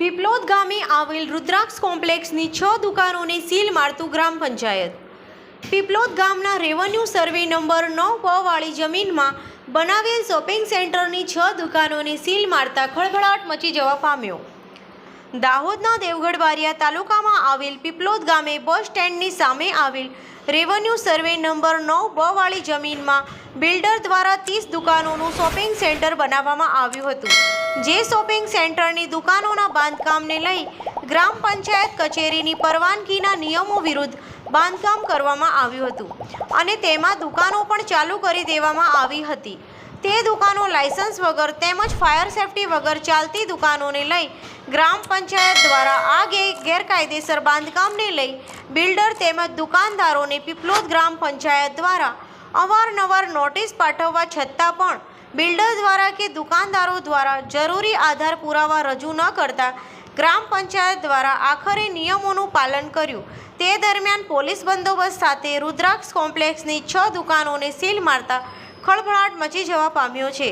પીપલોદ ગામે આવેલ રુદ્રાક્ષ કોમ્પ્લેક્સની છ દુકાનોને સીલ મારતું ગ્રામ પંચાયત. પીપલોદ ગામના રેવન્યુ સર્વે નંબર નવ પ જમીનમાં બનાવેલ શોપિંગ સેન્ટરની છ દુકાનોને સીલ મારતા ખળભળાટ મચી જવા પામ્યો. દાહોદના દેવગઢ બારિયા તાલુકામાં આવેલ પીપલોદ ગામે બસ સ્ટેન્ડની સામે આવેલ રેવન્યુ સર્વે નંબર નવ બ વાળી જમીનમાં બિલ્ડર દ્વારા ત્રીસ દુકાનોનું શોપિંગ સેન્ટર બનાવવામાં આવ્યું હતું. જે શોપિંગ સેન્ટરની દુકાનોના બાંધકામને લઈ ગ્રામ પંચાયત કચેરીની પરવાનગીના નિયમો વિરુદ્ધ બાંધકામ કરવામાં આવ્યું હતું અને તેમાં દુકાનો પણ ચાલુ કરી દેવામાં આવી હતી. તે દુકાનો લાયસન્સ વગર તેમજ ફાયર સેફટી વગર ચાલતી દુકાનોને લઈ ગ્રામ પંચાયત દ્વારા આ ગેરકાયદેસર બાંધકામને લઈ બિલ્ડર તેમજ દુકાનદારોને પીપલોદ ગ્રામ પંચાયત દ્વારા અવારનવાર નોટિસ પાઠવવા છતાં પણ બિલ્ડર દ્વારા કે દુકાનદારો દ્વારા જરૂરી આધાર પુરાવા રજૂ ન કરતા ગ્રામ પંચાયત દ્વારા આખરે નિયમોનું પાલન કર્યું. તે દરમિયાન પોલીસ બંદોબસ્ત સાથે રુદ્રાક્ષ કોમ્પ્લેક્સની છ દુકાનોને સીલ મારતા ખળભળાટ મચી જવા પામ્યો છે.